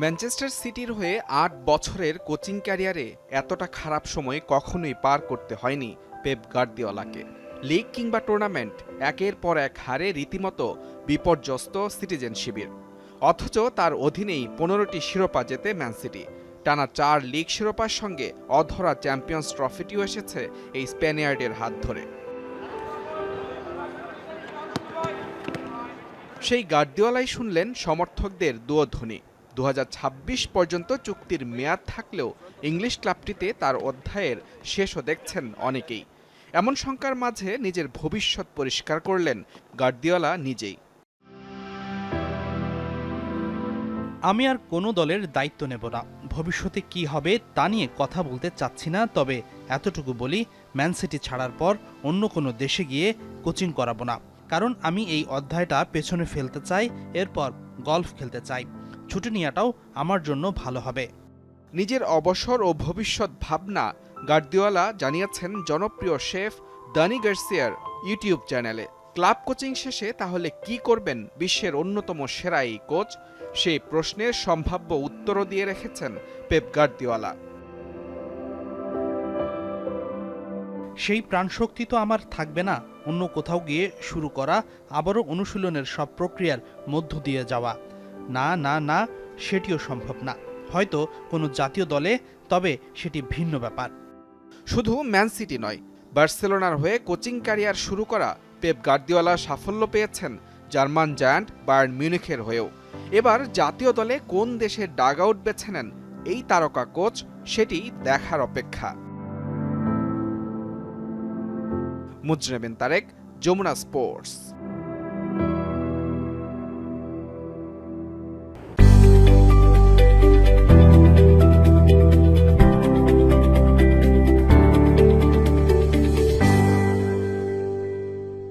Manchester সিটির হয়ে আট বছরের কোচিং ক্যারিয়ারে এতটা খারাপ সময় কখনোই পার করতে হয়নি পেপ গার্দিওলাকে। লিগ কিংবা টুর্নামেন্ট, একের পর এক হারে রীতিমতো বিপর্যস্ত সিটিজেন শিবির। অথচ তার অধীনেই পনেরোটি শিরোপা জেতে ম্যান সিটি। টানা চার লিগ শিরোপার সঙ্গে অধরা চ্যাম্পিয়ন্স ট্রফিটিও এসেছে এই স্প্যানিয়ার্ডের হাত ধরে। সেই গার্দিওলাই শুনলেন সমর্থকদের দুয়োধ্বনি দু হাজার ছাব্বিশ পর্যন্ত চুক্তির মেয়াদ থাকলেও ইংলিশ ক্লাবটিতে তার অধ্যায়ের শেষও দেখছেন অনেকেই। এমন শঙ্কার মাঝে নিজের ভবিষ্যৎ পরিষ্কার করলেন গার্দিওলা নিজেই। আমি আর কোনো দলের দায়িত্ব নেব না। ভবিষ্যতে কি হবে তা নিয়ে কথা বলতে চাচ্ছি না, তবে এতটুকু বলি, ম্যান সিটি ছাড়ার পর অন্য কোনো দেশে গিয়ে কোচিং করাবো না। কারণ আমি এই অধ্যায়টা পেছনে ফেলতে চাই, এরপর গলফ খেলতে চাই। ছুটি নেওয়াটাও আমার জন্য ভালো হবে। নিজের অবসর ও ভবিষ্যৎ ভাবনা গার্দিওলা জানিয়েছেন জনপ্রিয় শেফ দানি গার্সিয়ার ইউটিউব চ্যানেলে। ক্লাব কোচিং শেষে তাহলে কি করবেন বিশ্বের অন্যতম সেরা এই কোচ? সেই প্রশ্নের সম্ভাব্য উত্তরও দিয়ে রেখেছেন পেপ গার্দিওলা সেই প্রাণশক্তি তো আমার থাকবে না অন্য কোথাও গিয়ে শুরু করা আবারও অনুশীলনের সব প্রক্রিয়ার মধ্য দিয়ে যাওয়া। না না না, সেটিও সম্ভব না। হয়তো কোনো জাতীয় দলে, তবে সেটি ভিন্ন ব্যাপার। শুধু ম্যান সিটি নয়, বার্সেলোনার হয়ে কোচিং ক্যারিয়ার শুরু করা পেপ গার্দিওলা সাফল্য পেয়েছেন জার্মান জায়ান্ট বায়ার্ন মিউনিখের হয়েও। এবার জাতীয় দলে কোন দেশের ডাগ আউট বেছে নেন এই তারকা কোচ, সেটি দেখার অপেক্ষা। মুজরেবেন তারেক, যমুনা স্পোর্টস।